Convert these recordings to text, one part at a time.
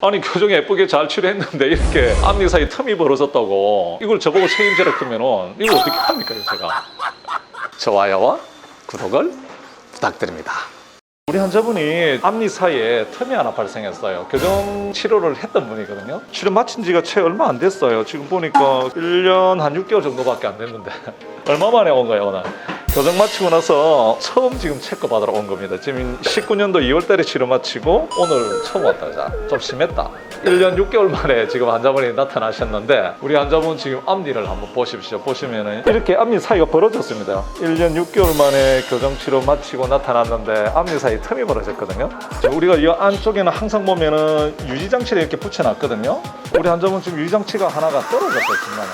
아니 교정 예쁘게 잘 치료했는데 이렇게 앞니 사이 틈이 벌어졌다고. 이걸 저보고 책임지라 그러면은 이걸 어떻게 합니까 제가? 좋아요와 구독을 부탁드립니다. 우리 환자분이 앞니 사이에 틈이 하나 발생했어요. 교정 치료를 했던 분이거든요. 치료 마친 지가 채 얼마 안 됐어요. 지금 보니까 1년 한 6개월 정도밖에 안 됐는데. 얼마 만에 온 거예요 오늘 교정 마치고 나서 처음 지금 체크 받으러 온 겁니다. 지금 19년도 2월 달에 치료 마치고 오늘 처음 왔다. 자, 좀 심했다. 1년 6개월 만에 지금 환자분이 나타나셨는데 우리 환자분 지금 앞니를 한번 보십시오. 보시면은 이렇게 앞니 사이가 벌어졌습니다. 1년 6개월 만에 교정 치료 마치고 나타났는데 앞니 사이 틈이 벌어졌거든요. 우리가 이 안쪽에는 항상 보면은 유지 장치를 이렇게 붙여놨거든요. 우리 환자분 지금 유지 장치가 하나가 떨어졌어요, 중간에.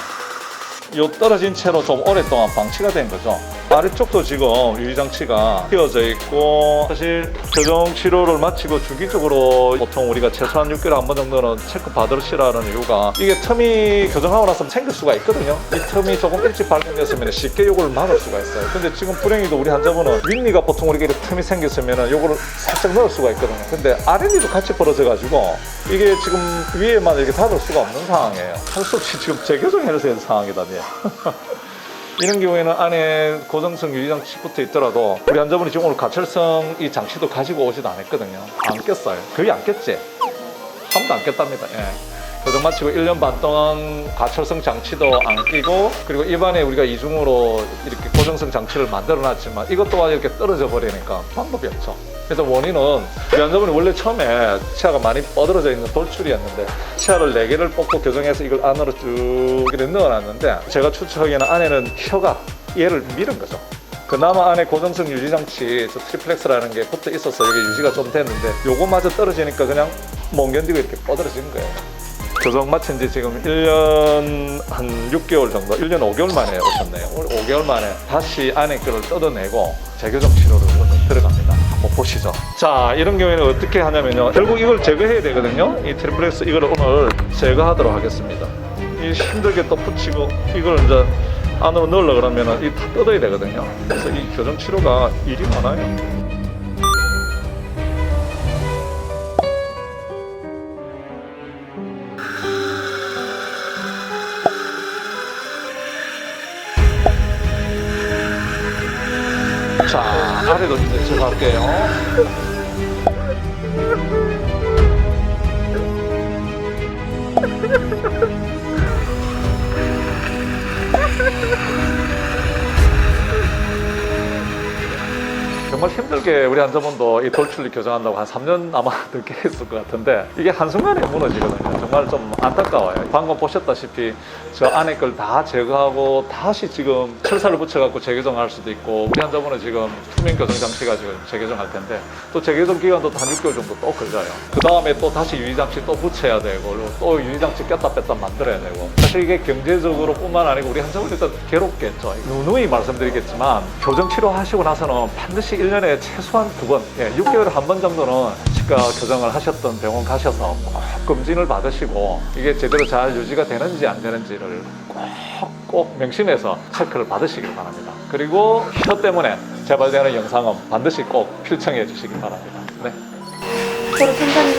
요 떨어진 채로 좀 오랫동안 방치가 된 거죠. 아래쪽도 지금 유리장치가 휘어져 있고 사실 교정 치료를 마치고 주기적으로 보통 우리가 최소한 6개월에 한 번 정도는 체크 받으시라는 이유가 이게 틈이 교정하고 나서 생길 수가 있거든요. 이 틈이 조금 일찍 발견됐으면 쉽게 요걸 막을 수가 있어요. 근데 지금 불행히도 우리 환자분은 윗니가 보통 우리가 이렇게 틈이 생겼으면 요거를 살짝 넣을 수가 있거든요. 근데 아랫니도 같이 벌어져 가지고 이게 지금 위에만 이렇게 닫을 수가 없는 상황이에요. 할 수 없이 지금 재교정해야 되는 상황이다니. 이런 경우에는 안에 고정성 유리장치 붙어 있더라도 우리 환자분이 지금 오늘 가철성 이 장치도 가지고 오지도 않았거든요. 안 꼈어요. 거의 안 꼈지? 한 번도 안 꼈답니다. 예. 교정 마치고 1년 반 동안 가철성 장치도 안 끼고 그리고 입안에 우리가 이중으로 이렇게 고정성 장치를 만들어 놨지만 이것 또한 이렇게 떨어져 버리니까 방법이 없죠. 그래서 원인은 환자분이 원래 처음에 치아가 많이 뻗어져 있는 돌출이었는데 치아를 4개를 뽑고 교정해서 이걸 안으로 쭉 이렇게 넣어놨는데 제가 추측하기에는 안에는 혀가 얘를 밀은 거죠. 그나마 안에 고정성 유지 장치 저 트리플렉스라는 게 붙어 있어서 이게 유지가 좀 됐는데 요거마저 떨어지니까 그냥 못 견디고 이렇게 뻗어진 거예요. 교정 마친 지 지금 1년 한 6개월 정도, 1년 5개월 만에 오셨네요. 오늘 5개월 만에 다시 안에 거를 뜯어내고 재교정 치료를 들어갑니다. 한번 보시죠. 자, 이런 경우에는 어떻게 하냐면요. 결국 이걸 제거해야 되거든요. 이 트리플렉스 이걸 오늘 제거하도록 하겠습니다. 이 힘들게 또 붙이고 이걸 이제 안으로 넣으려 그러면은 이다 뜯어야 되거든요. 그래서 이 교정 치료가 일이 많아요. 자, 이제 제가 할게요. 정말 힘들게 우리 환자분도 이 돌출리 교정한다고 한 3년 아마 늦게 했을 것 같은데 이게 한순간에 무너지거든요. 정말 좀 안타까워요. 방금 보셨다시피 저 안에 걸 다 제거하고 다시 지금 철사를 붙여갖고 재교정할 수도 있고 우리 환자분은 지금 투명 교정 장치가 지금 재교정할 텐데 또 재교정 기간도 한 6개월 정도 또 걸려요. 그 다음에 또 다시 유리 장치 또 붙여야 되고 또 유리 장치 꼈다 뺐다 만들어야 되고 사실 이게 경제적으로 뿐만 아니고 우리 환자분이 일단 괴롭겠죠. 누누이 말씀드리겠지만 교정 치료하시고 나서는 반드시 1년 에 최소한 두 번, 예, 6개월에 한 번 정도는 치과 교정을 하셨던 병원 가셔서 꼭 검진을 받으시고 이게 제대로 잘 유지가 되는지 안 되는지를 꼭, 꼭 명심해서 체크를 받으시길 바랍니다. 그리고 혀 때문에 재발되는 영상은 반드시 꼭 필청해 주시기 바랍니다. 네. 선생님